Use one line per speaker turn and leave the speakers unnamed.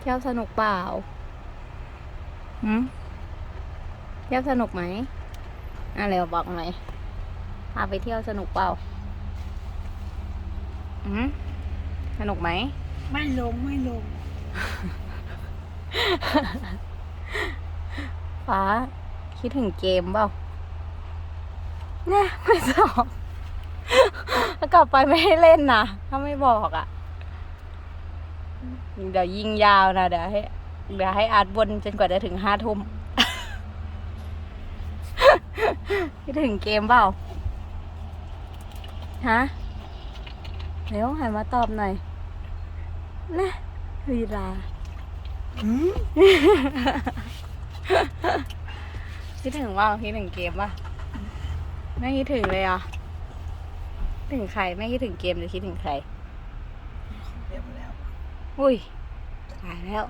เที่ยวสนุกเปล่าหืมเที่ยวสนุกไหมอะเร็วบอกหน่อยพาไปเที่ยวสนุกเปล่าอืมสนุกไหม
ไม่ลงไม่ลง
ฟ้าคิดถึงเกมเปล่าเนี่ยไม่สอบแล้วกลับไปไม่ให้เล่นนะถ้าไม่บอกอะ่ะ เดี๋ยวยิงยาวนะเดี๋ยวให้เดี๋ยวให้อาร์ตวนจนกว่าจะถึงห้าทุ่มคิดถึงเกมเปล่า ฮะ เร็วหันมาตอบหน่อย นะวีลาคิดถึงว่าคิดถึงเกมป่ะ ไม่คิดถึงเลยอะ ถึงใคร ไม่คิดถึงเกมหรือคิดถึงใคร อุ้ยตายแล้ว